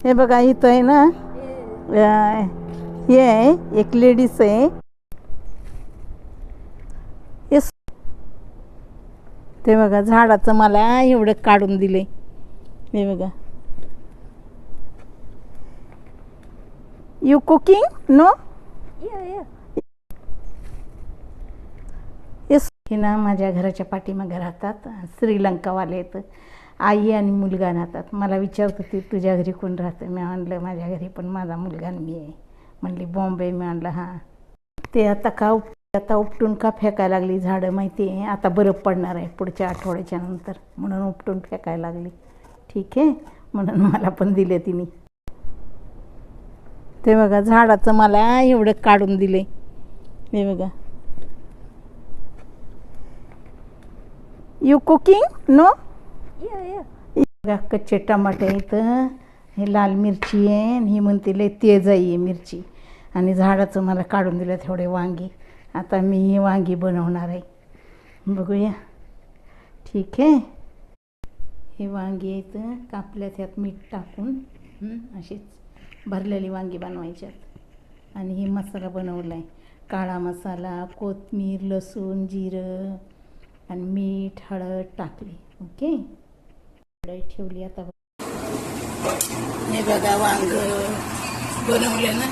हे बघा इथं आहे ना हे आहे एक लेडीज आहे. ते बघा झाडाचं मला एवढं काढून दिले हे बघा. यू कुकिंग नो येस हे ना माझ्या घराच्या पाठीमागे राहतात श्रीलंकावाले आहेत. आई आणि मुलगा राहतात मला विचारत होती तुझ्या घरी कोण राहतं? मी म्हणलं माझ्या घरी पण माझा मुलगा आणि मी आहे. म्हणली बॉम्बे. मी म्हणलं हां. ते आता का उप आता उपटून का फेकायला लागली झाडं माहिती आहे. आता बरं पडणार आहे पुढच्या आठवड्याच्या नंतर. म्हणून उपटून फेकायला लागली. ठीक आहे. म्हणून मला पण दिले तिने. ते बघा झाडाचं मला एवढं काढून दिले. हे बघा. यू कुकिंग नो बघा कच्चे टमाटे आहेत हे लाल मिरची आहे आणि ही म्हणते लय तेज आहे मिरची. आणि झाडाचं मला काढून दिलं थोडे वांगी. आता मी ही वांगी बनवणार आहे. बघूया. ठीक आहे. हे वांगी आहेत कापल्यात ह्यात मीठ टाकून अशीच भरलेली वांगी बनवायच्यात आणि ही मसाला बनवला आहे काळा मसाला कोथमीर लसूण जिरं आणि मीठ हळद टाकली. ओके? कढई ठेवली आता हे बघा वांग बनवले ना.